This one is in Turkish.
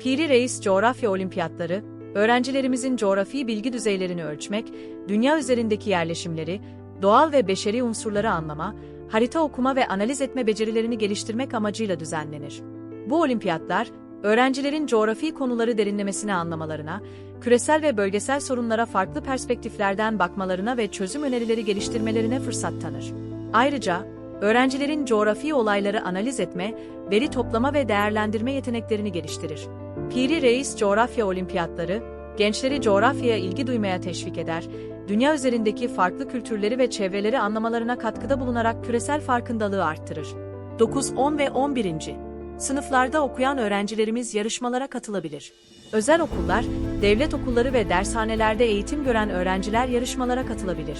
Piri Reis Coğrafya Olimpiyatları, öğrencilerimizin coğrafi bilgi düzeylerini ölçmek, dünya üzerindeki yerleşimleri, doğal ve beşeri unsurları anlama, harita okuma ve analiz etme becerilerini geliştirmek amacıyla düzenlenir. Bu olimpiyatlar, öğrencilerin coğrafi konuları derinlemesine anlamalarına, küresel ve bölgesel sorunlara farklı perspektiflerden bakmalarına ve çözüm önerileri geliştirmelerine fırsat tanır. Ayrıca, öğrencilerin coğrafi olayları analiz etme, veri toplama ve değerlendirme yeteneklerini geliştirir. Piri Reis Coğrafya Olimpiyatları, gençleri coğrafyaya ilgi duymaya teşvik eder, dünya üzerindeki farklı kültürleri ve çevreleri anlamalarına katkıda bulunarak küresel farkındalığı arttırır. 9, 10 ve 11. Sınıflarda okuyan öğrencilerimiz yarışmalara katılabilir. Özel okullar, devlet okulları ve dershanelerde eğitim gören öğrenciler yarışmalara katılabilir.